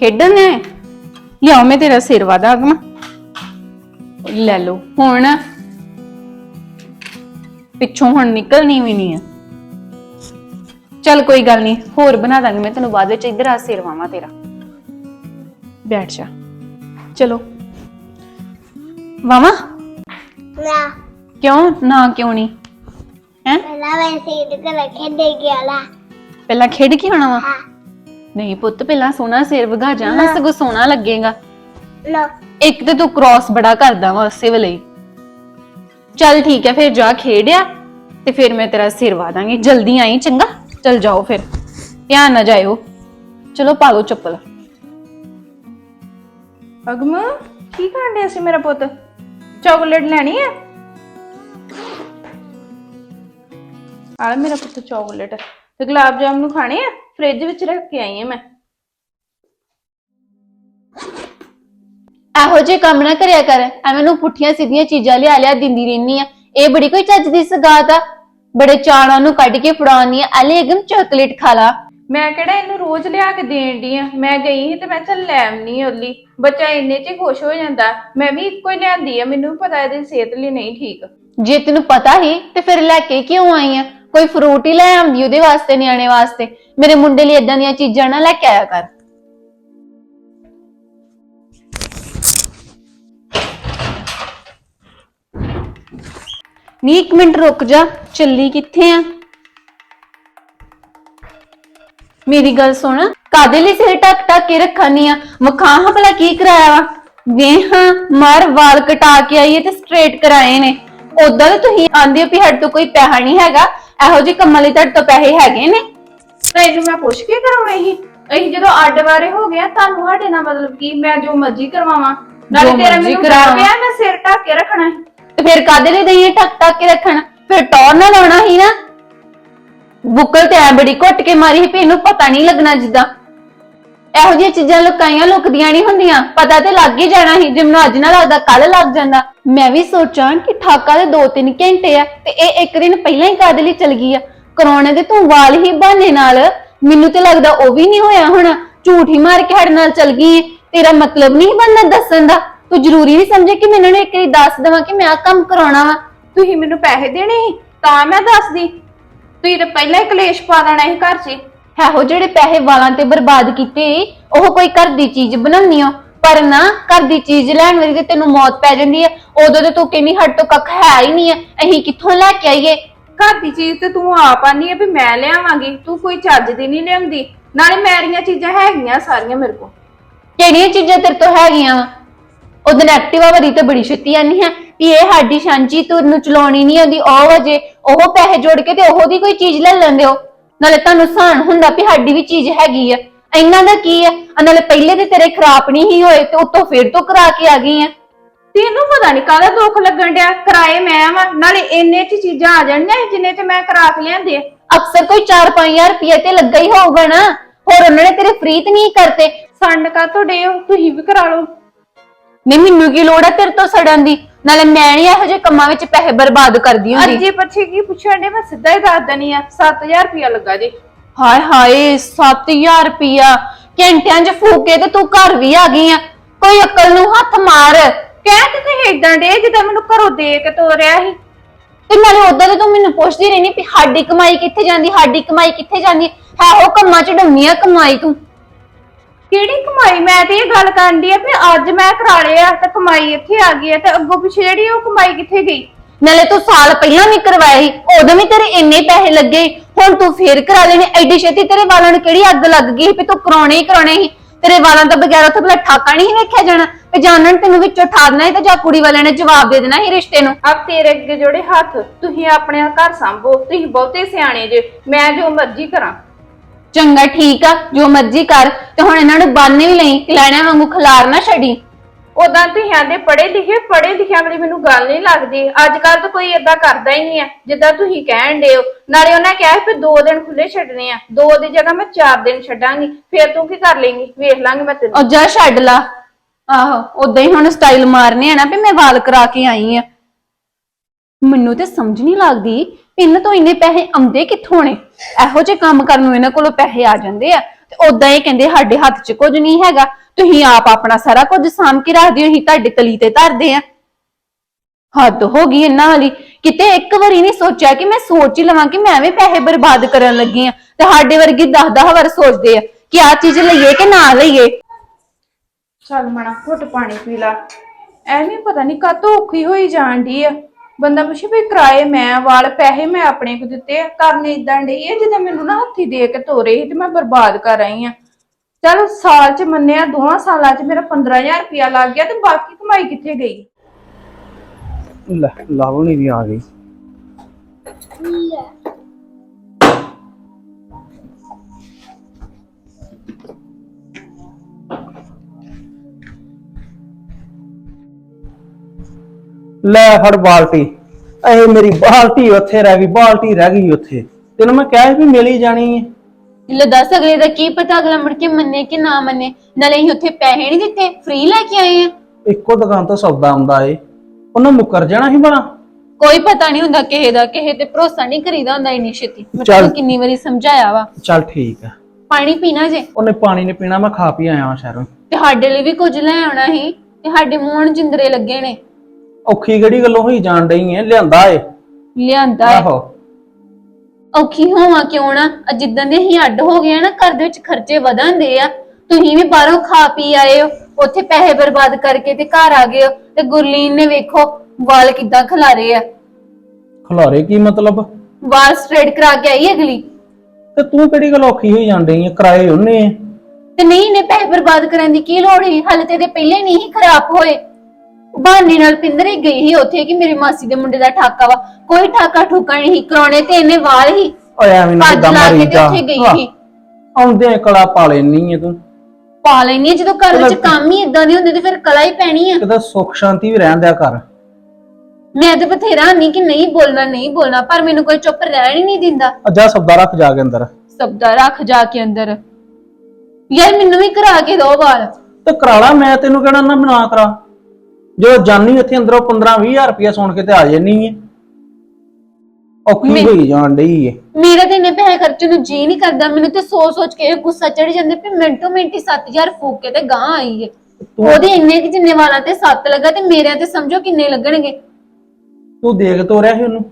ਖੇਡਣ ਨੇ? ਲਿਆਓ ਮੈਂ ਤੇਰਾ ਸਿਰ ਵਾਦਾ ਅਗਮ। ਲੈ ਲਓ ਹੁਣ। ਪਿੱਛੋਂ ਹੁਣ ਨਿਕਲਣੀ ਵੀ ਨਹੀਂ ਆ। ਚੱਲ ਕੋਈ ਗੱਲ ਨਹੀਂ ਹੋਰ ਬਣਾ ਦਾਂਗੀ ਮੈਂ ਤੈਨੂੰ ਬਾਅਦ ਵਿੱਚ ਇੱਧਰ ਆ ਸਿਰ ਵਾਵਾਂ ਤੇਰਾ। ਬੈਠ ਜਾ। ਚਲੋ। ਵਾਵਾ? ਨਾ। ਕਿਉਂ? ਨਾ ਕਿਉਂ ਨਹੀਂ? ਹੈ? ਪਹਿਲਾਂ ਮੈਂ ਸੀਟ ਤੇ ਰੱਖੇ ਦੇ ਗਿਆ ਲਾ। ਪਹਿਲਾਂ ਖੇਡ ਕੇ ਆਉਣਾ ਵਾ? ਹਾਂ। ਨਹੀਂ ਪੁੱਤ ਪਹਿਲਾਂ ਸੋਨਾ ਸਿਰ ਵਗਾ ਜਾ ਹਾਂ ਸਗੋਂ ਸੋਨਾ ਲੱਗੇਗਾ। ਲੋ। ਇੱਕ ਤੇ ਤੂੰ ਕ੍ਰਾਸ ਬੜਾ ਕਰਦਾ ਵਾ ਉਸੇ ਵੇਲੇ ਹੀ। ਚੱਲ ਠੀਕ ਹੈ ਫਿਰ ਜਾ ਖੇਡਿਆ ਤੇ ਫਿਰ ਮੈਂ ਤੇਰਾ ਸਿਰ ਵਾ ਦਾਂਗੀ। ਜਲਦੀ ਆਈ ਚੰਗਾ? ਚੱਲ ਜਾਓ ਫਿਰ। ਧਿਆਨ ਨਾ ਜਾਇਓ। ਚਲੋ ਪਾ ਲਓ ਚੱਪਲ। ਅਗਮ ਕੀ ਕਰਨ ਡਿਆ ਸੀ ਮੇਰਾ ਪੁੱਤ? ਚਾਕਲੇਟ ਲੈਣੀ ਹੈ? ਆ ਲੈ ਮੇਰਾ ਪੁੱਤ ਚਾਕਲੇਟ। ਤੇ ਗੁਲਾਬ ਜਾਮਨ ਖਾਣੇ ਆ? ਫ੍ਰਿਜ ਵਿੱਚ ਰੱਖ ਕੇ ਆਈ ਹਾਂ ਮੈਂ। ਇਹੋ ਜੇ ਕੰਮ ਨਾ ਕਰਿਆ ਕਰ ਐਵੇਂ ਨੂੰ ਪੁੱਠੀਆਂ ਸਿੱਧੀਆਂ ਚੀਜ਼ਾਂ ਲਿਆ ਲਿਆ ਦਿੰਦੀ ਰਹਿਨੀ ਆ। ਇਹ ਬੜੀ ਕੋਈ ਚੱਜ ਦੀ ਸਗਾਤ ਆ। ਬੜੇ ਚਾਣਾਂ ਨੂੰ ਕੱਢ ਕੇ ਫੜਾਉਣੀ ਆ। ਅਲੇ ਇਕਦਮ ਚਾਕਲੇਟ ਖਾ ਲਾ। ਮੈਂ ਕਿਹੜਾ ਇਹਨੂੰ ਰੋਜ਼ ਲਿਆ ਕੇ ਦੇਣ ਦੀ ਆ। ਮੈਂ ਗਈ ਸੀ ਤੇ ਮੈਂ ਚੱਲ ਲੈ ਆਉਣੀ ਓਲੀ। ਬੱਚਾ ਇੰਨੇ 'ਚ ਹੀ ਖੁਸ਼ ਹੋ ਜਾਂਦਾ। ਮੈਂ ਵੀ ਇੱਕੋ ਹੀ ਲਿਆਂਦੀ ਆ। ਮੈਨੂੰ ਵੀ ਪਤਾ ਇਹਦੀ ਸਿਹਤ ਲਈ ਨਹੀਂ ਠੀਕ। ਜੇ ਤੈਨੂੰ ਪਤਾ ਹੀ ਤੇ ਫਿਰ ਲੈ ਕੇ ਕਿਉਂ ਆਈ ਆ? ਕੋਈ ਫਰੂਟ ਹੀ ਲੈ ਆਉਂਦੀ ਉਹਦੇ ਵਾਸਤੇ ਨਿਆਣੇ ਵਾਸਤੇ। ਮੇਰੇ ਮੁੰਡੇ ਲਈ ਇਦਾਂ ਦੀਆਂ ਚੀਜ਼ਾਂ ਨਾ ਲੈ ਕੇ ਆਇਆ ਕਰ। ਨੀ, ਇੱਕ ਮਿੰਟ ਰੁਕ ਜਾ, ਚੱਲੀ ਕਿੱਥੇ ਆ? ਮੇਰੀ ਗੱਲ ਸੁਣ ਕਾਦੇ ਲਈ ਸਿਰ ਟਕ ਟਕ ਕੇ ਰੱਖਾਨੀ ਆ? ਮਖਾਂ ਭਲਾ ਕੀ ਕਰਾਇਆ ਵਾ? ਵੇਹਾਂ ਮਰ ਵਾਲ ਕਟਾ ਕੇ ਆਈਏ ਤੇ ਸਟ੍ਰੇਟ ਕਰਾਏ ਨੇ। ਉਦਾਂ ਤਾਂ ਤੁਸੀਂ ਆਂਦੇ ਹੋ ਵੀ ਸਾਡੇ ਤੋਂ ਕੋਈ ਪੈਸਾ ਨਹੀਂ ਹੈਗਾ, ਇਹੋ ਜਿਹੇ ਕੰਮਾਂ ਲਈ ਤੁਹਾਡੇ ਤੋਂ ਪੈਸੇ ਹੈਗੇ ਨੇ। ਤਾਂ ਇਹਨੂੰ ਮੈਂ ਪੁੱਛ ਕੇ ਕਰਾਉਣੇ ਅਸੀਂ ਜਦੋਂ ਅੱਡ ਵਾਰੇ ਹੋ ਗਿਆ ਤੁਹਾਨੂੰ ਸਾਡੇ ਨਾਲ ਮਤਲਬ ਕੀ ਮੈਂ ਜੋ ਮਰਜ਼ੀ ਕਰਵਾਵਾਂ। ਨਾਲੇ ਜੋ ਤੇਰਾ ਮਰਜ਼ੀ ਮੈਨੂੰ ਕਰਾਵਾਂ। ਪਿਆ ਮੈਂ ਸਿਰ ਢੱਕ ਕੇ ਰੱਖਣਾ ਸੀ। ਤੇ ਫਿਰ ਕਾਦੇ ਲਈ ਦਈਏ ਟਕ ਟਕ ਕੇ ਰੱਖਣ? ਫਿਰ ਟੌਰ ਨਾ ਲਾਉਣਾ ਹੀ ਨਾ। ਬੁੱਕਲ ਤੇ ਐ ਬੜੀ ਘੁੱਟ ਕੇ ਮਾਰੀ ਸੀ ਵੀ ਇਹਨੂੰ ਪਤਾ ਨਹੀਂ ਲੱਗਣਾ ਜਿੱਦਾਂ। ਇਹੋ ਜਿਹੀਆਂ ਚੀਜ਼ਾਂ ਲੁਕਾਈਆਂ ਲੁਕਦੀਆਂ ਨਹੀਂ ਹੁੰਦੀਆਂ। ਪਤਾ ਤੇ ਲੱਗ ਹੀ ਜਾਣਾ ਸੀ ਜੇ ਮੈਨੂੰ ਅੱਜ ਨਾ ਲੱਗਦਾ ਕੱਲ ਲੱਗ ਜਾਂਦਾ। ਮੈਂ ਵੀ ਸੋਚਾਂ ਕਿ ਠਾਕਾ ਦੇ 2-3 ਘੰਟੇ ਆ ਤੇ ਇਹ ਇੱਕ ਦਿਨ ਪਹਿਲਾਂ ਹੀ ਕਾਦੇ ਲਈ ਚਲ ਗਈ ਆ। ਕਰਾਉਣੇ ਦੇ ਤੂੰ ਵਾਲ ਹੀ ਬਹਾਨੇ ਨਾਲ। ਮੈਨੂੰ ਤੇ ਲੱਗਦਾ ਉਹ ਵੀ ਨਹੀਂ ਹੋਇਆ ਹੁਣ। ਝੂਠ ਹੀ ਮਾਰ ਕੇ ਸਾਡੇ ਨਾਲ ਚਲ ਗਈ ਏ। ਤੇਰਾ ਮਤਲਬ ਨਹੀਂ ਬੰਦਾ ਦੱਸਣ ਦਾ। ਤੂੰ ਜ਼ਰੂਰੀ ਨਹੀਂ ਸਮਝੇ ਕਿ ਮੈਨੂੰ ਇੱਕ ਵਾਰੀ ਦੱਸ ਦੇਵਾਂ ਕਿ ਮੈਂ ਆ ਕੰਮ ਕਰਾਉਣਾ ਵਾ। ਤੁਸੀਂ ਮੈਨੂੰ ਪੈਸੇ ਦੇਣੇ ਸੀ ਤਾਂ ਮੈਂ ਦੱਸਦੀ। ਤੁਸੀਂ ਤਾਂ ਪਹਿਲਾਂ ਹੀ ਕਲੇਸ਼ ਪਾ ਦੇਣਾ ਸੀ ਘਰ 'ਚ। ਇਹੋ ਜਿਹੜੇ ਪੈਸੇ ਵਾਲਾਂ ਤੇ ਬਰਬਾਦ ਕੀਤੇ ਉਹ ਕੋਈ ਘਰ ਦੀ ਚੀਜ਼ ਬਣਾਉਣੀ ਓ। ਪਰ ਨਾ ਘਰ ਦੀ ਚੀਜ਼ ਲੈਣ ਵਾਲੀ ਤੇ ਤੈਨੂੰ ਮੌਤ ਪੈ ਜਾਂਦੀ ਹੈ ਉਦੋਂ ਤੇ ਤੂੰ ਕਹਿੰਦੀ ਹੱਟ ਤੋਂ ਕੱਖ ਹੈ ਹੀ ਨਹੀਂ ਹੈ ਅਸੀਂ ਕਿੱਥੋਂ ਲੈ ਕੇ ਆਈਏ? ਘਰ ਦੀ ਚੀਜ਼ ਤੇ ਤੂੰ ਆਪ ਆਨੀ ਹੈ ਵੀ ਮੈਂ ਲਿਆਵਾਂਗੀ, ਤੂੰ ਕੋਈ ਚੱਜ ਦੀ ਨਹੀਂ ਲਿਆਉਂਦੀ। ਨਾਲੇ ਮੇਰੀਆਂ ਚੀਜ਼ਾਂ ਹੈਗੀਆਂ ਸਾਰੀਆਂ ਮੇਰੇ ਕੋਲ। ਕਿਹੜੀਆਂ ਚੀਜ਼ਾਂ ਤੇਰੇ ਤੋਂ ਹੈਗੀਆਂ ਵਾ? ਉਹਦੇ ਐਕਟਿਵਾ ਵਾਲੀ ਤੇ ਬੜੀ ਛੁੱਟੀ ਆਨੀ ਹੈ ਵੀ ਇਹ ਸਾਡੀ ਸ਼ਾਂਚੀ ਤੈਨੂੰ ਚਲਾਉਣੀ ਨਹੀਂ ਆਉਂਦੀ, ਉਹ ਵਜੇ ਉਹ ਪੈਸੇ ਜੋੜ ਕੇ ਤੇ ਉਹਦੀ ਕੋਈ ਚੀਜ਼ ਲੈ ਲੈਂਦੇ ਹੋ। ਨਾਲੇ ਤੁਹਾਨੂੰ ਸਾਨ ਹੁੰਦਾ ਵੀ ਸਾਡੀ ਵੀ ਚੀਜ਼ ਹੈਗੀ ਆ। ਇਹਨਾਂ ਦਾ ਕੀ ਆ? ਆ ਨਾਲੇ ਪਹਿਲੇ ਤੇ ਤੇਰੇ ਖਰਾਬ ਨਹੀਂ ਹੀ ਹੋਏ ਤੇ ਉਤੋਂ ਫਿਰ ਤੋਂ ਕਰਾ ਕੇ ਆ ਗਈ ਆ। ਤੈਨੂੰ ਪਤਾ ਨਹੀਂ ਕਾਹਦਾ ਦੁੱਖ ਲੱਗਣ ਡਿਆ? ਕਿਰਾਏ ਮੈਂ ਵਾਂ ਨਾਲੇ ਇੰਨੇ 'ਚ ਚੀਜ਼ਾਂ ਆ ਜਾਣੀਆਂ ਸੀ ਜਿੰਨੇ 'ਚ ਮੈਂ ਕਰਾ ਕੇ ਲਿਆਂਦੇ ਆ। ਅਕਸਰ ਕੋਈ 4-5000 ਰੁਪਏ ਤੇ ਲੱਗਾ ਹੀ ਹੋਊਗਾ ਨਾ। ਹੋਰ ਉਹਨਾਂ ਨੇ ਤੇਰੇ ਫ੍ਰੀ ਤੇ ਨਹੀਂ ਕਰਤੇ। ਸੰਡ ਕਾ ਤੁਹਾਡੇ ਉਹ ਤੁਸੀਂ ਵੀ ਕਰਾ ਲਓ। ਨਹੀਂ ਮੈਨੂੰ ਕੀ ਲੋੜ ਆ ਤੇਰੇ ਤੋਂ ਸੜਨ ਦੀ? ਨਾਲੇ ਮੈਂ ਨਹੀਂ ਇਹੋ ਜਿਹੇ ਕੰਮਾਂ ਵਿੱਚ ਪੈਸੇ ਬਰਬਾਦ ਕਰਦੀ ਹੁੰਦੀ। ਅੱਜੇ ਪੱਛੇ ਕੀ ਪੁੱਛਣ ਦੇ ਮੈਂ ਸਿੱਧਾ ਹੀ ਦੱਸ ਦਨੀ ਆ 7000 ਰੁਪਇਆ ਲੱਗਾ ਜੀ। ਹਾਏ ਹਾਏ 7000 ਰੁਪਿਆ ਘੰਟਿਆਂ 'ਚ ਫੂਕੇ ਤੇ ਤੂੰ ਘਰ ਵੀ ਆ ਗਈ ਆ। ਕੋਈ ਅਕਲ ਨੂੰ ਹੱਥ ਮਾਰ। ਕਹਿ ਤੇ ਤੁਸੀਂ ਇਦਾਂ ਦੇ ਜਿੱਦਾਂ ਮੈਨੂੰ ਘਰੋਂ ਦੇ ਕੇ ਤੋਰਿਆ ਸੀ। ਤੇ ਨਾਲੇ ਉਦਾਂ ਤੇ ਤੂੰ ਮੈਨੂੰ ਪੁੱਛਦੀ ਰਹਿਣੀ ਵੀ ਸਾਡੀ ਕਮਾਈ ਕਿੱਥੇ ਜਾਂਦੀ ਸਾਡੀ ਕਮਾਈ ਕਿੱਥੇ ਜਾਂਦੀ? ਹੈ ਉਹ ਕੰਮਾਂ 'ਚ ਡੰਮੀ ਆ ਕਮਾਈ ਤੂੰ। ਕਿਹੜੀ ਕਮਾਈ? ਮੈਂ ਤੇ ਇਹ ਗੱਲ ਕਰਨ ਦੀ ਆ ਵੀ ਅੱਜ ਮੈਂ ਕਰਾ ਲਿਆ ਤੇ ਕਮਾਈ ਇੱਥੇ ਆ ਗਈ ਹੈ ਤੇ ਅੱਗੋਂ ਪਿੱਛੇ ਜਿਹੜੀ ਉਹ ਕਮਾਈ ਕਿੱਥੇ ਗਈ? ਨਾਲੇ ਤੂੰ ਸਾਲ ਪਹਿਲਾਂ ਵੀ ਕਰਵਾਇਆ ਸੀ ਉਦੋਂ ਵੀ ਤੇਰੇ ਇੰਨੇ ਪੈਸੇ ਲੱਗੇ ਹੁਣ ਤੂੰ ਫੇਰ ਕਰਾ ਲੈਣੇ ਐਡੀ ਛੇਤੀ ਤੇਰੇ ਵਾਲਾਂ ਨੂੰ ਕਿਹੜੀ ਅੱਗ ਲੱਗ ਗਈ ਵੀ ਤੂੰ ਕਰਾਉਣੇ ਹੀ ਕਰਾਉਣੇ ਸੀ? ਤੇਰੇ ਵਾਲਾਂ ਤੋਂ ਬਗੈਰ ਉੱਥੇ ਭਲਾ ਠਾਕਾ ਨਹੀਂ ਵੇਖਿਆ ਜਾਣਾ? ਤੇ ਜਾਣਨ ਤੈਨੂੰ ਵਿੱਚੋਂ ਠਾੜਨਾ ਸੀ ਤੇ ਜਾਂ ਕੁੜੀ ਵਾਲਿਆਂ ਨੇ ਜਵਾਬ ਦੇ ਦੇਣਾ ਸੀ ਰਿਸ਼ਤੇ ਨੂੰ। ਆਪ ਤੇਰੇ ਅੱਗੇ ਜੋੜੇ ਹੱਥ ਤੁਸੀਂ ਆਪਣੇ ਘਰ ਸੰਭੋ ਤੁਸੀਂ ਬਹੁਤੇ ਸਿਆਣੇ ਜੇ ਮੈਂ ਜੋ ਮਰਜ਼ੀ ਕਰਾਂ। ਚੰਗਾ ਠੀਕ ਆ ਜੋ ਮਰਜ਼ੀ ਕਰ ਤੇ ਹੁਣ ਇਹਨਾਂ ਨੂੰ ਬੰਨ ਵੀ ਲਈ ਲੈਣਾ ਵਾਂਗੂ ਖਿਲਾਰ ਨਾ ਛੱਡੀ। ਉਦਾਂ ਤੁਸੀਂ ਆਂਦੇ ਪੜੇ ਲਿਖੇ ਪੜੇ ਲਿਖਿਆ ਵਾਲੀ ਮੈਨੂੰ ਗੱਲ ਨਹੀਂ ਲੱਗਦੀ। ਅੱਜ ਕੱਲ ਤਾਂ ਕੋਈ ਏਦਾਂ ਕਰਦਾ ਹੀ ਨਹੀਂ ਹੈ, ਜਿੱਦਾਂ ਤੁਸੀਂ ਕਹਿਣ ਦੇ ਹੋ। ਨਾਲੇ ਉਹਨਾਂ ਕਿਹਾ ਸੀ ਵੀ ਦੋ ਦਿਨ ਖੁੱਲੇ ਛੱਡਣੇ ਆ। ਦੋ ਦੀ ਜਗ੍ਹਾ ਮੈਂ ਚਾਰ ਦਿਨ ਛੱਡਾਂਗੀ। ਫੇਰ ਤੂੰ ਕੀ ਕਰ ਲੇਂਗੀ? ਵੇਖ ਲਾਂਗੇ ਮੈਂ ਤੈਨੂੰ। ਉਹ ਜਾ ਛੱਡ ਲਾ। ਆਹੋ ਉਦਾਂ ਹੀ ਹੁਣ ਸਟਾਈਲ ਮਾਰਨੇ ਆ ਨਾ, ਵੀ ਮੈਂ ਵਾਲ ਕਰਾ ਕੇ ਆਈ ਆ। ਮੈਨੂੰ ਤੇ ਸਮਝ ਨਹੀਂ ਲੱਗਦੀ ਇਹਨਾਂ ਤੋਂ ਇੰਨੇ ਪੈਸੇ ਆਉਂਦੇ ਕਿੱਥੋਂ ਨੇ? ਇਹੋ ਜਿਹੇ ਕੰਮ ਕਰਨ ਨੂੰ ਇਹਨਾਂ ਕੋਲੋਂ ਪੈਸੇ ਆ ਜਾਂਦੇ ਆ। ਤੇ ਉਦਾਂ ਹੀ ਕਹਿੰਦੇ ਸਾਡੇ ਹੱਥ 'ਚ ਕੁਝ ਨਹੀਂ ਹੈਗਾ। ਤੁਸੀਂ ਆਪ ਆਪਣਾ ਸਾਰਾ ਕੁਝ ਸਾਂਭ ਕੇ ਰੱਖਦੇ ਹੋ ਅਸੀਂ ਤੁਹਾਡੇ ਤਲੀ ਤੇ ਧਰਦੇ ਆ। ਹੱਦ ਹੋ ਗਈ ਇਹਨਾਂ ਵਾਲੀ। ਕਿਤੇ ਇੱਕ ਵਾਰੀ ਨਹੀਂ ਸੋਚਿਆ ਕਿ ਮੈਂ ਸੋਚ ਹੀ ਲਵਾਂ ਕਿ ਮੈਂ ਐਵੇਂ ਪੈਸੇ ਬਰਬਾਦ ਕਰਨ ਲੱਗੀ ਆ ਤੇ ਸਾਡੇ ਵਰਗੀ 10-10 ਵਾਰ ਸੋਚਦੇ ਆ ਕਿ ਆ ਚੀਜ਼ ਲਈਏ ਕਿ ਨਾ ਲਈਏ। ਚੱਲ ਮਣਾ ਘੁੱਟ ਪਾਣੀ ਪੀ ਲਾ। ਐਵੇਂ ਪਤਾ ਨਹੀਂ ਕਾਤੋਂ ਔਖੀ ਹੋਈ ਜਾਣ ਡਈ ਆ। ਬੰਦਾ ਪੁੱਛੇ ਵੀ ਕਿਰਾਏ ਮੈਂ ਵਾਲ ਪੈਸੇ ਮੈਂ ਆਪਣੇ ਕੋ ਦਿੱਤੇ ਆ, ਕਰਨੇ ਇਦਾਂ ਡਈ ਆ ਜਿੱਦਾਂ ਮੈਨੂੰ ਨਾ ਹੱਥੀ ਦੇ ਕੇ ਤੋਰੇ ਸੀ ਤੇ ਮੈਂ ਬਰਬਾਦ ਕਰ ਆਈ ਆ। ਚਲ ਸਾਲ ਚ ਮੰਨਿਆ, ਦੋਹਾਂ ਸਾਲਾਂ ਚ ਮੇਰਾ 15000 ਰੁਪਇਆ ਲੱਗ ਗਿਆ ਤੇ ਬਾਕੀ ਕਮਾਈ ਕਿੱਥੇ ਗਈ? ਲੈ ਲਾਵਣੀ ਵੀ ਆ ਗਈ। ਲੈ ਫੜ ਬਾਲਟੀ। ਇਹ ਮੇਰੀ ਬਾਲਟੀ ਉੱਥੇ ਰਹਿ ਗਈ ਬਾਲਟੀ ਰਹਿ ਗਈ ਉੱਥੇ। ਤੈਨੂੰ ਮੈਂ ਕਿਹਾ ਸੀ ਵੀ ਮਿਲ ਹੀ ਜਾਣੀ ਹੈ ਲੈ ਦੱਸ ਅਗਲੇ ਦਾ ਕੀ ਪਤਾ ਅਗਲਾ ਮੁੜ ਕੇ ਮੰਨੇ ਕਿ ਨਾ ਮੰਨੇ। ਨਾਲੇ ਅਸੀਂ ਉੱਥੇ ਪੈਸੇ ਨਹੀਂ ਦਿੱਤੇ ਫ੍ਰੀ ਲੈ ਕੇ ਆਏ ਆ। ਇੱਕੋ ਦੁਕਾਨ ਤੋਂ ਸੌਦਾ ਆਉਂਦਾ ਏ। ਉਹਨੂੰ ਮੁੱਕਰ ਜਾਣਾ ਸੀ ਬਣਾ ਕੋਈ ਪਤਾ ਨਹੀਂ ਹੁੰਦਾ ਕਿਸੇ ਦਾ ਕਿਸੇ ਤੇ ਭਰੋਸਾ ਨਹੀਂ ਕਰੀਦਾ ਹੁੰਦਾ ਇੰਨੀ ਛੇਤੀ। ਮੈਂ ਚੱਲ। ਤੁਹਾਨੂੰ ਕਿੰਨੀ ਵਾਰੀ ਸਮਝਾਇਆ ਵਾ। ਚੱਲ ਠੀਕ ਆ। ਪਾਣੀ ਪੀਣਾ ਜੇ। ਉਹਨੇ ਪਾਣੀ ਨੇ ਪੀਣਾ ਮੈਂ ਖਾ ਪੀ ਆਇਆ ਵਾਂ ਸ਼ਹਿਰੋਂ। ਤੇ ਸਾਡੇ ਲਈ ਵੀ ਕੁਝ ਲੈ ਆਉਣਾ ਸੀ ਤੇ ਸਾਡੇ ਮੂੰਹ ਨੂੰ ਜਿੰਦਰੇ ਲੱਗੇ ਨੇ। ਔਖੀ ਕਿਹੜੀ ਗੱਲੋਂ ਹੋਈ ਜਾਣ ਡਈ ਏ ਲਿਆਂਦਾ ਏ। ਲਿਆਂਦਾ ਹੈ ਆਹੋ। ਔਖੀ ਹੋਵਾਂ ਕਿਉਂ ਨਾ? ਅੱਜ ਜਿੱਦਾਂ ਦੇ ਅਸੀਂ ਅੱਡ ਹੋ ਗਏ ਆ ਨਾ ਘਰ ਦੇ ਵਿੱਚ ਖਰਚੇ ਵਧਾਂਦੇ ਆ। ਤੁਸੀਂ ਵੀ ਬਾਹਰੋਂ ਖਾ ਪੀ ਆਏ ਹੋ। ਉੱਥੇ ਪੈਸੇ ਬਰਬਾਦ ਕਰਕੇ ਤੇ ਘਰ ਆ ਗਏ ਹੋ। ਤੇ ਗੁਰਲੀਨ ਨੇ ਵੇਖੋ ਵਾਲ ਕਿੱਦਾਂ ਖਿਲਾਰੇ ਆ। ਖਲਾਰੇ ਕੀ ਮਤਲਬ? ਵਾਲ ਸਟ੍ਰੇਟ ਕਰਾ ਕੇ ਆਈ ਅਗਲੀ। ਤੇ ਤੂੰ ਕਿਹੜੀ ਗੱਲ ਔਖੀ ਹੋਈ ਜਾਣ ਡਈ ਏ ਕਿਰਾਏ ਉਹਨੇ। ਤੇ ਨਹੀਂ ਨੇ ਪੈਸੇ ਬਰਬਾਦ ਕਰਨ ਦੀ ਕੀ ਲੋੜ ਹੈ ਹਾਲੇ ਤੇ ਇਹਦੇ ਪਹਿਲੇ ਨਹੀਂ ਹੀ ਖਰਾਬ ਹੋਏ। ਬਹਾਨੇ ਨਾਲ ਪਿੰਦਰ ਹੀ ਗਈ ਸੀ ਉੱਥੇ ਕਿ ਮੇਰੀ ਮਾਸੀ ਦੇ ਮੁੰਡੇ ਦਾ ਠਾਕਾ ਵਾ। ਕੋਈ ਠਾਕਾ ਠੁਕਾ ਨਹੀਂ ਕਰਾਉਣੇ ਤੇ ਇਹਨੇ ਵਾਲ ਹੀ ਓਏ ਐਵੇਂ ਨਾ ਭੱਜ ਲਾ ਮਾਰੀ ਕੇ ਤੇ ਜਾ। ਉੱਥੇ ਗਈ ਸੀ। ਆਉਂਦੇ ਕਲਾ ਪਾ ਲੈਣੀ ਏ ਤੂੰ। ਪਾ ਲੈਣੀ ਜਦੋਂ ਘਰ ਵਿੱਚ ਕੰਮ ਹੀ ਇਦਾਂ ਦੇ ਹੁੰਦੇ ਤੇ ਫਿਰ ਕਲਾ ਹੀ ਪੈਣੀ ਆ। ਕਿਤੇ ਸੁੱਖ ਸ਼ਾਂਤੀ ਵੀ ਰਹਿਣ ਦਿਆ ਕਰ। ਮੈਂ ਤੇ ਬਥੇਰਾ ਨਹੀਂ ਕਿ ਨਹੀਂ ਬੋਲਣਾ ਨਹੀਂ ਬੋਲਣਾ ਪਰ ਮੈਨੂੰ ਕੋਈ ਚੁੱਪ ਰਹਿਣ ਹੀ ਨਹੀਂ ਦਿੰਦਾ। ਅੱਜਾ ਸਬਦਾ ਰੱਖ ਜਾ ਕੇ ਅੰਦਰ। ਸਬਦਾ ਰੱਖ ਜਾ ਕੇ ਅੰਦਰ। ਯਾਰ ਮੈਨੂੰ ਵੀ ਕਰਾ ਕੇ ਦੋ ਵਾਲ ਤੇ ਕਰਾ ਲਾ ਮੈਂ ਤੈਨੂੰ ਕਿਹੜਾ ਨਾ ਬਣਾ ਕਰਾ। ਜੋ ਜਾਨੀ ਉੱਥੇ ਅੰਦਰੋਂ 15 20000 ਰੁਪਇਆ ਸੁਣ ਕੇ ਤੇ ਆ ਜਾਨੀ ਏ ਔਖੀ ਹੋਈ ਜਾਣ ਡਈ ਏ ਮੇਰਾ ਤੇ ਇੰਨੇ ਪੈਸੇ ਖਰਚਣ ਨੂੰ ਜੀ ਨਹੀਂ ਕਰਦਾ ਮੈਨੂੰ ਤੇ ਸੋਚ ਸੋਚ ਕੇ ਗੁੱਸਾ ਚੜ ਜਾਂਦਾ ਵੀ ਮਿੰਟੋ ਮਿੰਟ ਹੀ 7000 ਫੂਕ ਕੇ ਤੇ ਗਾਂ ਆਈ ਏ ਉਹਦੇ ਇੰਨੇ ਕਿ ਜਿੰਨੇ ਵਾਲਾਂ ਤੇ 7 ਲੱਗਾ ਤੇ ਮੇਰੇ ਤੇ ਸਮਝੋ ਕਿੰਨੇ ਲੱਗਣਗੇ। ਤੂੰ ਦੇਖ ਤੋਰਿਆ ਸੀ ਉਹਨੂੰ?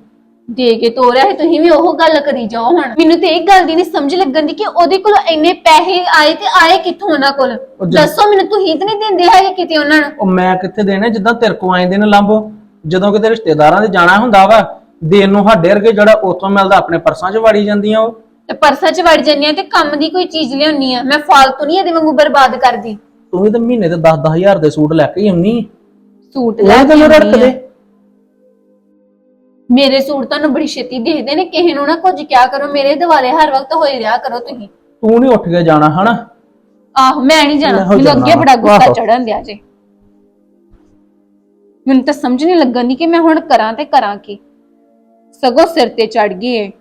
ਦੇ ਕੇ ਤੋਰਿਆ ਹੈ ਤੁਸੀਂ ਵੀ ਉਹ ਗੱਲ ਕਰੀ ਜਾਓ ਹੁਣ। ਮੈਨੂੰ ਤੇ ਇਹ ਗੱਲ ਦੀ ਨਹੀਂ ਸਮਝ ਲੱਗਣ ਦੀ ਕਿ ਉਹਦੇ ਕੋਲ ਇੰਨੇ ਪੈਸੇ ਆਏ ਤੇ ਆਏ ਕਿੱਥੋਂ ਉਹਨਾਂ ਕੋਲ? ਉਹ ਜਦ- ਦੱਸੋ ਮੈਨੂੰ ਤੁਸੀਂ ਤਾਂ ਨਹੀਂ ਦਿੰਦੇ ਹੈਗੇ ਕਿਤੇ ਉਹਨਾਂ ਨੂੰ। ਉਹ ਮੈਂ ਕਿੱਥੇ ਦੇਣੇ? ਜਿੱਦਾਂ ਤੇਰੇ ਕੋ ਆਏਂਦੇ ਨੇ ਲੰਬ ਜਦੋਂ ਕਿਤੇ ਰਿਸ਼ਤੇਦਾਰਾਂ ਦੇ ਜਾਣਾ ਹੁੰਦਾ ਵਾ ਦੇਣ ਨੂੰ ਸਾਡੇ ਵਰਗੇ ਜਿਹੜਾ ਉੱਥੋਂ ਮਿਲਦਾ ਆਪਣੇ ਪਰਸਾਂ 'ਚ ਵੜੀ ਜਾਂਦੀਆਂ ਉਹ। ਤੇ ਪਰਸਾਂ 'ਚ ਵੜ ਜੰਨੀਆਂ ਤੇ ਕੰਮ ਦੀ ਕੋਈ ਚੀਜ਼ ਲਿਆਉਣੀ ਆ। ਮੈਂ ਫਾਲਤੂ ਨਹੀਂ ਇਹਦੇ ਵਾਂਗੂ ਬਰਬਾਦ ਕਰਦੀ। ਤੂੰ ਵੀ ਤਾਂ ਮਹੀਨੇ ਤੇ 10 ਹਜ਼ਾਰ ਦੇ ਸੂਟ ਲੈ ਕੇ ਹੀ ਆਉਣੀ। ਸੂਟ ਉਹ ਲੈ ਕੇ ਆਉਂਦੀ ਰੜਕ ਆ। ਦੇ ਮੇਰੇ ਸੂਟ ਤੁਹਾਨੂੰ ਬੜੀ ਛੇਤੀ ਦੇਖਦੇ ਨੇ ਕਿਸੇ ਨੂੰ ਨਾ ਕੁਝ ਕਿਆ ਕਰੋ ਮੇਰੇ ਦਿਵਾਲੇ ਹਰ ਵਕਤ ਹੋਏ ਰਿਹਾ ਕਰੋ ਤੁਸੀਂ। ਤੂੰ ਨਹੀਂ ਉੱਠ ਕੇ ਜਾਣਾ ਹਨਾ? ਆਹੋ ਮੈਂ ਨਹੀਂ ਜਾਣਾ। ਮੈਂ ਹੋ ਮੈਨੂੰ ਅੱਗੇ ਜਾਣਾ। ਬੜਾ ਗੁੱਸਾ ਆਹੋ। ਚੜਨ ਦਿਆ ਜੇ। ਮੈਨੂੰ ਤਾਂ ਸਮਝ ਨਹੀਂ ਲੱਗਣ ਦੀ ਕਿ ਮੈਂ ਹੁਣ ਕਰਾਂ ਤੇ ਕਰਾਂ ਕੀ। ਸਗੋਂ ਸਿਰ ਤੇ ਚੜ ਗਈ ਏ।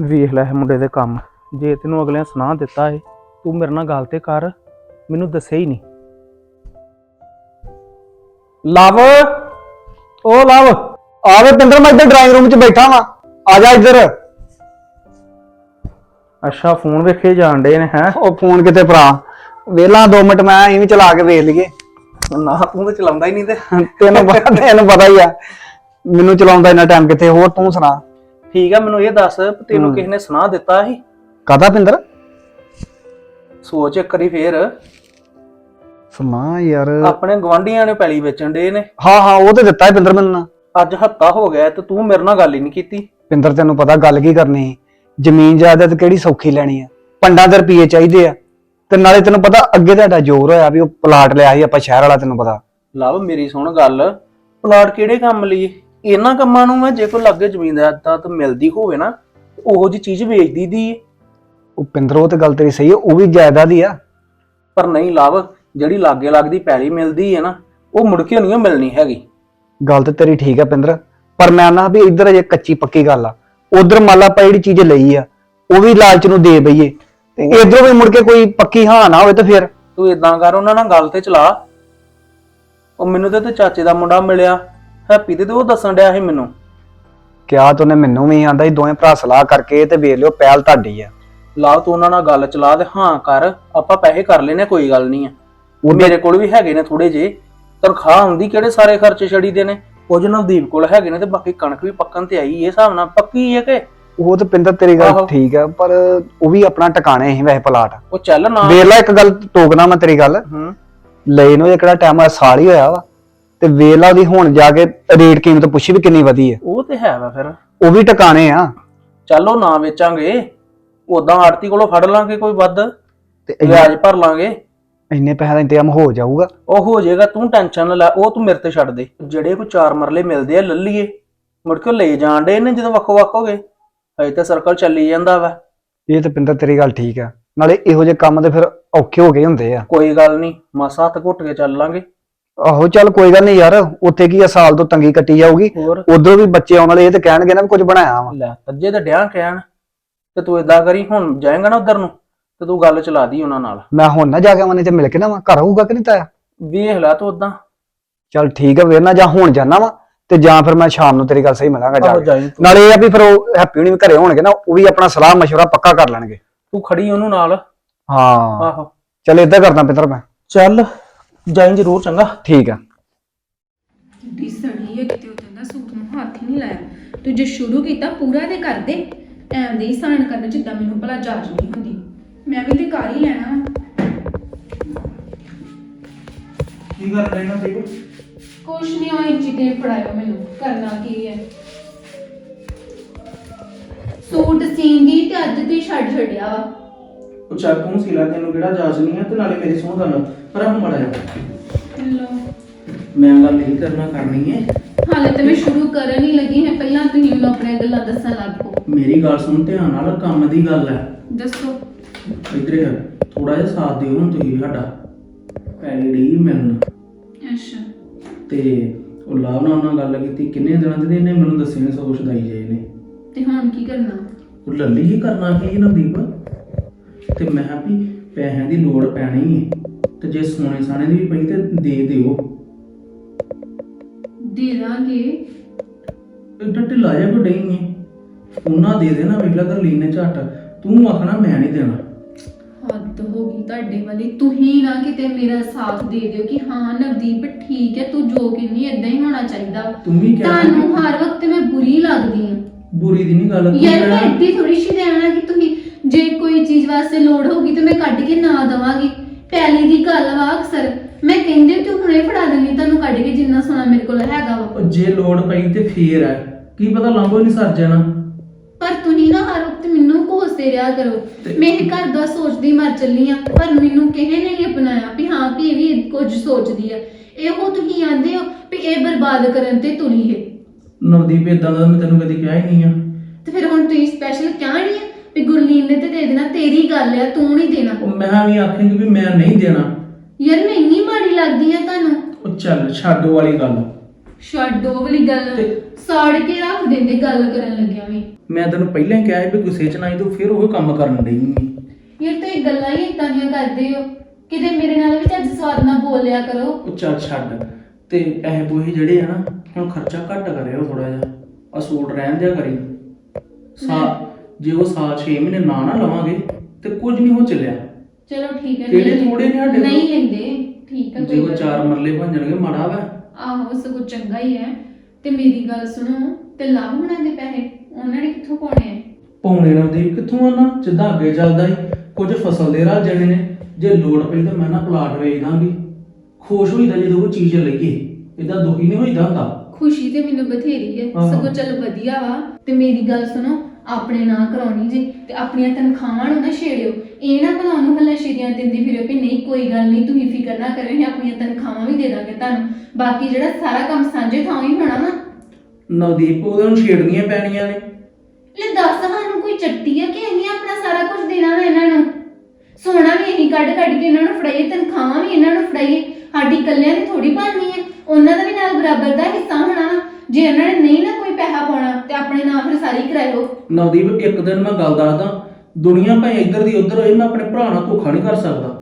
ਵੇਖ ਲੈ ਇਹ ਮੁੰਡੇ ਦੇ ਕੰਮ। ਜੇ ਤੈਨੂੰ ਅਗਲਿਆਂ ਸੁਣਾ ਦਿੱਤਾ ਏ ਤੂੰ ਮੇਰੇ ਨਾਲ ਗੱਲ ਤੇ ਕਰ। ਮੈਨੂੰ ਦੱਸੇ ਹੀ ਨਹੀਂ ਲਵ। ਓ ਲਵ ਆਵੇ ਪਿੰਦਰ ਮੈਂ ਇੱਧਰ ਡਰਾਇੰਗ ਰੂਮ 'ਚ ਬੈਠਾ ਵਾਂ। ਆ ਜਾ ਇੱਧਰ। ਅੱਛਾ ਫੋਨ ਵੇਖੇ ਜਾਣ ਡੇ ਨੇ ਹੈ? ਉਹ ਫੋਨ ਕਿਤੇ ਭਰਾ? ਵੇਲਾ 2 ਮਿੰਟ ਮੈਂ ਐਵੇਂ ਚਲਾ ਕੇ ਵੇਖ ਲਈਏ। ਨਾ ਤੂੰ ਤਾਂ ਚਲਾਉਂਦਾ ਹੀ ਨਹੀਂ ਤੇ। ਤੈਨੂੰ ਪਤਾ ਤੈਨੂੰ ਪਤਾ ਹੀ ਆ। ਮੈਨੂੰ ਚਲਾਉਂਦਾ ਇੰਨਾ ਟਾਈਮ ਕਿੱਥੇ ਹੋਰ ਤੂੰ ਸੁਣਾ। ਠੀਕ ਆ ਮੈਨੂੰ ਇਹ ਦੱਸ ਵੀ ਤੈਨੂੰ ਕਿਸੇ ਨੇ ਸੁਣਾ ਦਿੱਤਾ ਸੀ? ਕਾਦਾ ਪਿੰਦਰ? ਸੋਚ ਇੱਕ ਵਾਰੀ ਫੇਰ। ਸੁਣਾ ਯਾਰ। ਆਪਣੇ ਗਵਾਂਢੀਆਂ ਨੇ ਪੈਲੀ ਵੇਚਣ ਡੇ ਨੇ। ਹਾਂ ਹਾਂ ਉਹ ਤੇ ਦਿੱਤਾ ਹੈ ਪਿੰਦਰ ਮੈਨੂੰ ਨਾ ਅੱਜ ਹੱਤਾ ਹੋ ਗਿਆ ਤੇ ਤੂੰ ਮੇਰੇ ਨਾਲ ਗੱਲ ਹੀ ਨਹੀਂ ਕੀਤੀ। ਪਿੰਦਰ ਤੈਨੂੰ ਪਤਾ ਗੱਲ ਕੀ ਕਰਨੀ ਸੀ? ਜ਼ਮੀਨ ਜਾਇਦਾਦ ਕਿਹੜੀ ਸੌਖੀ ਲੈਣੀ ਆ? ਪੰਡਾਂ ਦੇ ਰੁਪਏ ਚਾਹੀਦੇ ਆ। ਤੇ ਨਾਲੇ ਤੈਨੂੰ ਪਤਾ ਅੱਗੇ ਤੁਹਾਡਾ ਜ਼ੋਰ ਹੋਇਆ ਵੀ ਉਹ ਪਲਾਟ ਲਿਆ ਸੀ ਆਪਾਂ ਸ਼ਹਿਰ ਵਾਲਾ ਤੈਨੂੰ ਪਤਾ। ਲਵ ਮੇਰੀ ਸੁਣ ਗੱਲ। ਪਲਾਟ ਕਿਹੜੇ ਕੰਮ ਲਈ? ਇਹਨਾਂ ਕੰਮਾਂ ਨੂੰ ਮੈਂ ਜੇ ਕੋਈ ਲੱਗੇ ਜ਼ਮੀਨ ਦਾ ਤਾਂ ਮਿਲਦੀ ਹੋਵੇ ਨਾ ਉਹੋ ਜੀ ਚੀਜ਼ ਵੇਚਦੀ ਦੀ। ਉਹ ਪਿੰਦਰ ਉਹ ਤੇ ਗੱਲ ਤੇਰੀ ਸਹੀ ਹੈ ਉਹ ਵੀ ਜਾਇਦਾਦ ਹੀ ਆ। ਪਰ ਨਹੀਂ ਲਵ ਜਿਹੜੀ ਲਾਗੇ ਲੱਗਦੀ ਪੈਲੀ ਮਿਲਦੀ ਹੈ ਨਾ ਉਹ ਮੁੜ ਕੇ ਨਹੀਂ ਮਿਲਣੀ ਹੈਗੀ। ਗੱਲ ਤੇ ਤੇਰੀ ਠੀਕ ਆ ਪਿੰਦਰ ਪਰ ਮੈਂ ਨਾ ਵੀ ਇੱਧਰ ਅਜੇ ਕੱਚੀ ਪੱਕੀ ਗੱਲ ਆ। ਉਧਰ ਮੰਨ ਲਾ ਆਪਾਂ ਜਿਹੜੀ ਚੀਜ਼ ਲਈ ਆ ਉਹ ਵੀ ਲਾਲਚ ਨੂੰ ਦੇ ਬਈਏ। ਤੇ ਇਧਰੋਂ ਵੀ ਮੁੜ ਕੇ ਕੋਈ ਪੱਕੀ ਹਾਂ ਨਾ ਹੋਵੇ ਤਾਂ ਫਿਰ। ਤੂੰ ਇਦਾਂ ਕਰ ਉਹਨਾਂ ਨਾਲ ਗੱਲ ਤੇ ਚਲਾ। ਉਹ ਮੈਨੂੰ ਤੇ ਤੇ ਚਾਚੇ ਦਾ ਮੁੰਡਾ ਮਿਲਿਆ ਹੈਪੀ ਤੇ ਤੇ ਉਹ ਦੱਸਣ ਡਿਆ ਸੀ ਮੈਨੂੰ। ਕਿਹਾ ਤਾਂ ਉਹਨੇ ਮੈਨੂੰ ਵੀ ਆਂਦਾ ਸੀ ਦੋਵੇਂ ਭਰਾ ਸਲਾਹ ਕਰਕੇ ਤੇ ਵੇਖ ਲਿਓ ਪਹਿਲ ਤੁਹਾਡੀ ਆ। ਲਾ ਤੂੰ ਉਹਨਾਂ ਨਾਲ ਗੱਲ ਚਲਾ ਤੇ ਹਾਂ ਕਰ ਆਪਾਂ ਪੈਸੇ ਕਰ ਲੈਨੇ ਕੋਈ ਗੱਲ ਨਹੀਂ ਆ। ਮੇਰੇ ਕੋਲ ਵੀ ਹੈਗੇ ਨੇ ਥੋੜੇ ਜੇ ਤਨਖਾਹ ਹੁੰਦੀ ਕਿਹੜੇ ਸਾਰੇ ਖਰਚੇ ਛੜੀਦੇ ਨੇ? ਕੁਝ ਨਵਦੀਪ ਕੋਲ ਹੈਗੇ ਨੇ ਤੇ ਬਾਕੀ ਕਣਕ ਵੀ ਪੱਕਣ ਤੇ ਆਈ ਇਹ ਹਿਸਾਬ ਨਾਲ ਪੱਕੀ ਹੈ ਕਿ? ਉਹ ਤੇ ਪਿੰਦਰ ਤੇਰੀ ਗੱਲ ਆਹੋ। ਠੀਕ ਆ ਪਰ ਉਹ ਵੀ ਆਪਣਾ ਟਿਕਾਣੇ ਸੀ ਵੈਸੇ ਪਲਾਟ। ਉਹ ਚੱਲ ਨਾ। ਵੇਖ ਲੈ ਇੱਕ ਗੱਲ ਟੋਕਣਾ ਮੈਂ ਤੇਰੀ ਗੱਲ। ਹੂੰ। ਨੂੰ ਇਹ ਕਿਹੜਾ ਟਾਈਮ ਆ ਸਾਲ ਹੀ ਹੋਇਆ ਵਾ। ਤੇ ਵੇਖ ਲਾ ਉਹਦੀ ਹੁਣ ਜਾ ਕੇ ਰੇਟ ਕੀਮਤ ਪੁੱਛੀ ਵੀ ਕਿੰਨੀ ਵਧੀ ਹੈ ਉਹ ਤੇ ਹੈ ਵਾ ਫਿਰ। ਉਹ ਵੀ ਟਿਕਾਣੇ ਆ। ਚੱਲ ਉਹ ਨਾ ਵੇਚਾਂਗੇ। ਉਦਾਂ ਆੜਤੀ ਕੋਲੋਂ ਫੜ ਲਾਂਗੇ ਕੋਈ ਵੱਧ। ਤੇ ਇੰਨੇ- ਵਿਆਜ ਭਰ ਲਾਂਗੇ। ਇੰਨੇ ਪੈਸੇ ਦਾ ਇੰਤਜ਼ਾਮ ਹੋ ਜਾਊਗਾ। ਉਹ ਹੋ ਜਾਏਗਾ ਤੂੰ ਟੈਨਸ਼ਨ ਨਾ ਲੈ ਉਹ ਤੂੰ ਮੇਰੇ ਤੇ ਛੱਡ ਦੇ। ਜਿਹੜੇ ਕੋਈ ਚਾਰ ਮਰਲੇ ਮਿਲਦੇ ਆ ਲੱਲੀਏ ਮੁੜ ਕੇ ਉਹ ਲੈ ਜਾਣ ਡੇ ਨੇ ਜਦੋਂ ਵੱਖੋ ਵੱਖ ਹੋ ਗਏ। ਹਜੇ ਤਾਂ ਸਰਕਲ ਚੱਲੀ ਜਾਂਦਾ ਵਾ। ਇਹ ਤੇ ਪਿੰਦਰ ਤੇਰੀ ਗੱਲ ਠੀਕ ਆ। ਨਾਲੇ ਇਹੋ ਜਿਹੇ ਕੰਮ ਤੇ ਫਿਰ ਔਖੇ ਹੋ ਗਏ ਹੁੰਦੇ ਆ। ਕੋਈ ਗੱਲ ਨਹੀਂ ਮਾਸਾ ਹੱਥ ਘੁੱਟ ਕੇ ਚੱਲ ਲਾਂਗੇ। ਆਹੋ ਚੱਲ ਕੋਈ ਗੱਲ ਨਹੀਂ ਯਾਰ ਉੱਥੇ ਕੀ ਆ ਸਾਲ ਤੋਂ ਤੰਗੀ ਕੱਟੀ ਜਾਊਗੀ। ਹੋਰ? ਉਧਰੋਂ ਵੀ ਬੱਚੇ ਆਉਣ ਵਾਲੇ ਇਹ ਤੇ ਕਹਿਣਗੇ ਨਾ ਵੀ ਕੁਝ ਬਣਾਇਆ ਵਾ। ਲੈ ਤੱਜੇ ਤੇ ਡਿਆਂ ਕਹਿਣ। ਤੇ ਤੂੰ ਏਦਾਂ ਕਰੀ ਹੁਣ ਜਾਏਗਾ ਨਾ ਉਧਰ ਨੂੰ? ਤੇ ਤੂੰ ਗੱਲ ਚਲਾ ਦੀ ਉਹਨਾਂ ਨਾਲ। ਮੈਂ ਹੁਣ ਨਾ ਜਾ ਕੇ ਨਹੀਂ ਤੇ ਮਿਲ ਕੇ ਨਾ ਵਾ ਘਰ ਆਊਗਾ ਕਿ ਨਹੀਂ ਤਾਇਆ? ਵੇਖ ਲੈ ਤੂੰ ਉਦਾਂ ਚੱਲ ਠੀਕ ਆ ਵੇਰ ਨਾ ਜਾਂ ਹੁਣ ਜਾਣਾ ਵਾ ਤੇ ਜਾਂ ਫਿਰ ਮੈਂ ਸ਼ਾਮ ਨੂੰ ਤੇਰੀ ਗੱਲ ਸਹੀ ਮਿਲਾਂਗਾ ਜਾ ਆਹੋ ਕੇ। ਜਾਈ ਤੂੰ। ਨਾਲੇ ਇਹ ਆ ਵੀ ਫਿਰ ਉਹ ਹੈਪੀ ਹੁਣੀ ਵੀ ਘਰੇ ਹੋਣਗੇ ਨਾ ਉਹ ਵੀ ਆਪਣਾ ਸਲਾਹ ਮਸ਼ਵਰਾ ਪੱਕਾ ਕਰ ਲੈਣਗੇ। ਤੂੰ ਖੜੀ ਉਹਨੂੰ ਨਾਲ। ਹਾਂ। ਆਹੋ। ਚੱਲ ਏਦਾਂ ਕਰਦਾ ਪਿੰਦਰ ਮੈਂ। ਚੱਲ ਜਾਈ ਜ਼ਰੂਰ ਚੰਗਾ। ਠੀਕ ਆ। ਦੀ ਸੜੀ ਹੈ ਕਿਤੇ ਉਹਦੇ ਦਾ ਸੂਟ ਨੂੰ ਹੱਥ ਹੀ ਨਹੀਂ ਲਾਇਆ। ਤੂੰ ਜੇ ਸ਼ੁਰੂ ਕੀਤਾ ਪੂਰਾ ਤੇ ਕਰ ਦੇ। ਐਂ ਦੇ ਹੀ ਸਾਨ ਕਰਨ ਜਿੱਦਾਂ ਮੈਨੂੰ ਭਲਾ ਜਾਚ ਨਹੀਂ ਹੁੰਦੀ। ਮੈਂ ਵੀ ਤੇ ਕਰ ਹੀ ਲੈਣਾ। ਕੀ ਕਰ ਲੈਣਾ ਦੇਖੋ। ਕੁਛ ਨਹੀਂ ਹੋਈ ਚੀਤੇ ਫੜਾਇਓ ਮੈਨੂੰ ਕਰਨਾ ਕੀ ਹੈ। ਸੂਟ ਸੀਂਗੀ ਤੇ ਅੱਜ ਤੇ ਛੱਡ ਛੱਡਿਆ ਵਾ। ਉਹ ਚੱਲ ਤੂੰ ਸਿਲਾ ਤੈਨੂੰ ਕਿਹੜਾ ਜਾਚ ਨਹੀਂ ਆ ਤੇ ਨਾਲੇ ਮੇਰੀ ਸੁਣ ਗੱਲ ਪਰ ਹਮ ਮੜਾ ਜਾ ਲੋ ਮੈਂ ਗੱਲ ਨਹੀਂ ਕਰਨਾ ਕਰਨੀ ਹੈ। ਹਾਲੇ ਤੇ ਮੈਂ ਸ਼ੁਰੂ ਕਰਨ ਹੀ ਲੱਗੀ ਹਾਂ ਪਹਿਲਾਂ ਤੁਸੀਂ ਮੈਨੂੰ ਆਪਣੀਆਂ ਗੱਲਾਂ ਦੱਸਣ ਲੱਗ ਪਓ ਮੇਰੀ ਗੱਲ ਸੁਣ ਧਿਆਨ ਨਾਲ ਕੰਮ ਦੀ ਗੱਲ ਹੈ। ਦੱਸੋ। ਇਧਰੇ ਥੋੜਾ ਜਿਹਾ ਸਾਥ ਦਿਓ ਹੁਣ ਤੁਸੀਂ ਵੀ ਸਾਡਾ। ਪੈਲੀ ਡੀ ਮਿਲਣ। ਅੱਛਾ। ਤੇ ਉਹ ਲਾਭ ਨਾਲ ਉਹਨਾਂ ਗੱਲ ਕੀਤੀ ਕਿੰਨੇ ਦਿਨਾਂ ਦੇ ਇਹਨੇ ਮੈਨੂੰ ਦੱਸੇ ਨੇ ਸੋਚ ਦਾਈ ਜਾਏ ਨੇ ਤੇ ਹੁਣ ਕੀ ਕਰਨਾ? ਉਹ ਲੱਲੀ ਹੀ ਕਰਨਾ ਕੀ ਨਵਦੀਪ? ਤੇ ਮੈਂ ਕਿਹਾ ਵੀ ਪੈਸਿਆਂ ਦੀ ਲੋੜ ਪੈਣੀ ਹੈ ਤੇ ਜੇ ਸੋਨੇ ਸਾਨੇ ਦੀ ਵੀ ਪਈ ਤੇ ਦੇ ਦਿਓ। ਦੇ ਦਾਂਗੇ। ਇੱਡਾ ਢਿੱਲਾ ਜਿਹਾ ਕੋਈ ਡਈ ਹੈ ਉਹਨਾਂ ਦੇ ਦੇਣਾ ਵੇਖਲਾ ਕਰ ਲੀਨੇ ਝੱਟ। ਤੂੰ ਆਖਣਾ ਮੈਂ ਨਹੀਂ ਦੇਣਾ। ਹੱਦ ਹੋ ਗਈ ਤੁਹਾਡੇ ਵਾਲੀ। ਤੁਸੀਂ ਨਾ ਕਿਤੇ ਮੇਰਾ ਸਾਥ ਦੇ ਦਿਓ ਕਿ ਹਾਂ ਨਵਦੀਪ ਠੀਕ ਹੈ ਤੂੰ ਜੋ ਕਹਿੰਦੀ ਇਦਾਂ ਹੀ ਹੋਣਾ ਚਾਹੀਦਾ। ਵਾ। ਤੂੰ ਵੀ ਕਹਿ ਤੁਹਾਨੂੰ ਹਰ ਵਕਤ ਮੈਂ ਬੁਰੀ ਲੱਗਦੀ ਹਾਂ। ਬੁਰੀ ਦੀ ਨਹੀਂ ਗੱਲ ਤੂੰ ਯਾਰ ਮੈਂ ਕਹਿ- ਐਡੀ ਥੋੜੀ ਸ਼ੀ ਦੇਣਾ ਕਿ ਤੁਸੀਂ ਜੇ ਕੋਈ ਚੀਜ਼ ਵਾਸਤੇ ਲੋੜ ਹੋਗੀ ਤੇ ਮੈਂ ਕੱਢ ਕੇ ਨਾ ਦਵਾਂਗੀ। ਪੈਲੀ ਦੀ ਗੱਲ ਵਾ ਅਕਸਰ। ਮੈਂ ਕਹਿੰਦੇ ਤੂੰ ਹੁਣੇ ਫੜਾ ਦਿੰਦੀ ਤੁਹਾਨੂੰ ਕੱਢ ਕੇ ਜਿੰਨਾ ਸੋਨਾ ਮੇਰੇ ਕੋਲ ਹੈਗਾ ਵਾ। ਉਹ ਜੇ ਲੋੜ ਪਈ ਤੇ ਫੇਰ ਹੈ ਕੀ ਪਤਾ ਲਾਂਭੋ ਨਹੀਂ ਸਰ ਜਾਣਾ। ਪਰ ਤੁਸੀਂ ਨਾ ਹਰ ਕੋਸਦੇ ਰਿਹਾ ਕਰੋ। ਮੈਂ ਇਹ ਘਰ ਦਾ ਸੋਚਦੀ ਮਰ ਚੱਲੀ ਆ ਪਰ ਮੈਨੂੰ ਕਿਸੇ ਨੇ ਨਹੀਂ ਅਪਣਾਇਆ ਵੀ ਹਾਂ ਵੀ ਇਹ ਵੀ ਕੁਝ ਸੋਚਦੀ ਆ। ਇਹੋ ਤੁਸੀਂ ਆਂਦੇ ਹੋ ਵੀ ਇਹ ਬਰਬਾਦ ਕਰਨ ਤੇ ਤੁਲੀ ਹੈ। ਨਵਦੀਪ ਇਦਾਂ ਦਾ ਮੈਂ ਤੈਨੂੰ ਕਦੀ ਕਿਹਾ ਹੀ ਨਹੀਂ ਆ। ਤੇ ਫਿਰ ਹੁਣ ਤੁਸੀਂ ਸਪੈਸ਼ਲ ਕਿਹਾ ਨਹੀਂ ਆ ਵੀ ਗੁਰਲੀਨ ਨੇ ਤੇ ਦੇ ਦੇਣਾ ਤੇਰੀ ਗੱਲ ਆ ਤੂੰ ਨਹੀਂ ਦੇਣਾ। ਉਹ ਮੈਂ ਵੀ ਆਖਾਂਗੀ ਵੀ ਮੈਂ ਨਹੀਂ ਦੇਣਾ। ਯਾਰ ਮੈਂ ਇੰਨੀ ਮਾੜੀ ਲੱਗਦੀ ਆ ਤੁਹਾਨੂੰ। ਉਹ ਚੱਲ ਛੱਡੋ ਵਾਲੀ ਗੱਲ। ਛੱਡੋ ਵਾਲੀ ਗੱਲ। ਤੇ- ਸਾੜ ਕੇ ਰੱਖ ਦਿੰਦੇ ਗੱਲ ਕਰਨ ਲੱਗਿਆ ਵੀ। ਮੈਂ ਤੈਨੂੰ ਪਹਿਲਾਂ ਹੀ ਕਿਹਾ ਸੀ ਵੀ ਗੁੱਸੇ 'ਚ ਨਾ ਆਈ ਤੂੰ ਫਿਰ ਉਹ ਕੰਮ ਕਰਨ ਡਈ। ਯਾਰ ਤੁਸੀਂ ਗੱਲਾਂ ਹੀ ਇਦਾਂ ਦੀਆਂ ਕਰਦੇ ਹੋ। ਕਿਤੇ ਮੇਰੇ ਨਾਲ ਵੀ ਚੱਜ ਸਵਾਦ ਨਾਲ ਬੋਲਿਆ ਕਰੋ। ਉਹ ਚੱਲ ਛੱਡ। ਤੇ ਇਹ ਬੋਹੇ ਜਿਹੜੇ ਆ ਨਾ ਹੁਣ ਖਰਚਾ ਘੱਟ ਕਰਿਓ ਥੋੜਾ ਜਿਹਾ। ਆ ਸੂਟ ਰਹਿਣ ਦਿਆ ਕਰੀ। ਸਾ ਜੇ ਉਹ ਸਾਲ 6 ਮਹੀਨੇ ਨਾ ਨਾ ਲਵਾਂਗੇ ਤੇ ਕੁਝ ਨਹੀਂ ਹੋ ਚੱਲਿਆ। ਚਲੋ ਠੀਕ ਹੈ ਕਿਹੜੇ ਨਹੀਂ ਥੋੜੇ ਨੇ ਸਾਡੇ ਕੋਲ? ਨਹੀਂ ਲੈਂਦੇ। ਠੀਕ ਹੈ ਜੇ ਕੋਈ ਉਹ ਗੱਲ ਚਾਰ ਮਰਲੇ ਬਣ ਜਾਣਗੇ ਮਾੜਾ ਵਾ। ਆਹੋ ਸਗੋਂ ਚੰਗਾ ਹੀ ਹੈ। ਤੇ ਮੇਰੀ ਗੱਲ ਸੁਣੋ ਤੇ ਲਾਭ ਹੋਣਾ ਦੇ ਪੈਸੇ ਉਹਨਾਂ ਨੇ ਕਿੱਥੋਂ ਪਾਉਣੇ ਆ? ਪੌਣੇ ਨਾਲ ਦੀ ਕਿੱਥੋਂ ਆਣਾ ਜਿੱਦਾਂ ਅੱਗੇ ਚੱਲਦਾ ਈ ਕੁਝ ਫਸਲ ਦੇ ਰਾਹ ਜਾਣੇ ਨੇ। ਜੇ ਲੋੜ ਪਈ ਤਾਂ ਮੈਂ ਨਾ ਪਲਾਟ ਵੇਚ ਦਾਂਗੀ ਖੁਸ਼ ਹੋਈਦਾ ਜਦੋਂ ਉਹ ਚੀਜ਼ ਲਈਏ। ਇਦਾਂ ਦੁਖੀ ਨਹੀਂ ਹੋਈਦਾ ਹੁੰਦਾ? ਖੁਸ਼ੀ ਤੇ ਮੈਨੂੰ ਬਥੇਰੀ ਹੈ। ਆਹੋ। ਸਗੋਂ ਚੱਲ ਵਧੀਆ ਵਾ। ਤੇ ਮੇਰੀ ਗੱਲ ਸੁਣੋ ਆਪਣੇ ਨਾਂ ਕਰਾਉਣੀ ਜੀ ਤੇ ਆਪਣੀਆਂ ਤਨਖਾਹਾਂ ਨੂੰ ਨਾ ਛੇੜਿਓ। ਇਹ ਨਾ ਭਲਾ ਉਹਨੂੰ ਹੱਲਾ ਸ਼ੇਰੀਆਂ ਦਿੰਦੀ ਫਿਰਿਓ ਵੀ ਨਹੀਂ ਕੋਈ ਗੱਲ ਨਹੀਂ ਤੁਸੀਂ ਫਿਕਰ ਨਾ ਕਰਿਓ ਅਸੀਂ ਆਪਣੀਆਂ ਤਨਖਾਹਾਂ ਵੀ ਦੇ ਦਾਂਗੇ ਤੁਹਾਨੂੰ। ਬਾਕੀ ਜਿਹੜਾ ਸਾਰਾ ਕੰਮ ਸਾਂਝੇ ਥਾਂ ਹੀ ਹੋਣਾ ਨਾ ਨਵਦੀਪ ਉਹਦੇ ਨੂੰ ਛੇੜਨੀਆਂ ਪੈਣੀਆਂ ਨੇ। ਲੈ ਦੱਸ ਸਾਨੂੰ ਕੋਈ ਚੱਟੀ ਆ ਕਿ ਅਸੀਂ ਆਪਣਾ ਸਾਰਾ ਕੁਝ ਦੇਣਾ ਵਾ ਇਹਨਾਂ ਨੂੰ? ਸੋਨਾ ਵੀ ਅਸੀਂ ਕੱਢ ਕੱਢ ਕੇ ਇਹਨਾਂ ਨੂੰ ਫੜਾਈਏ ਤਨਖਾਹਾਂ ਵੀ ਇਹਨਾਂ ਨੂੰ ਫੜਾਈਏ। ਸਾਡੀ ਇਕੱਲਿਆਂ ਦੀ ਥੋੜੀ ਬਣਨੀ ਹੈ ਉਹਨਾਂ ਦਾ ਵੀ ਨਾਲ ਬਰਾਬਰ ਦਾ ਹਿੱਸਾ ਹੋਣਾ ਜੇ ਉਹਨਾਂ ਨੇ ਨਹੀਂ ਨਾ ਕੋਈ ਪੈਸਾ ਪਾਉਣਾ, ਤੇ ਆਪਣੇ ਨਾਂ ਫਿਰ ਸਾਰੀ ਕਰਾਇਓ ਨਵਦੀਪ, ਇੱਕ ਦਿਨ ਮੈਂ ਗੱਲ ਦੱਸਦਾ, ਦੁਨੀਆ ਭਾਵੇਂ ਇੱਧਰ ਦੀ ਉੱਧਰ ਹੋਏ, ਮੈਂ ਆਪਣੇ ਭਰਾ ਨਾਲ ਧੋਖਾ ਨਹੀਂ ਕਰ ਸਕਦਾ।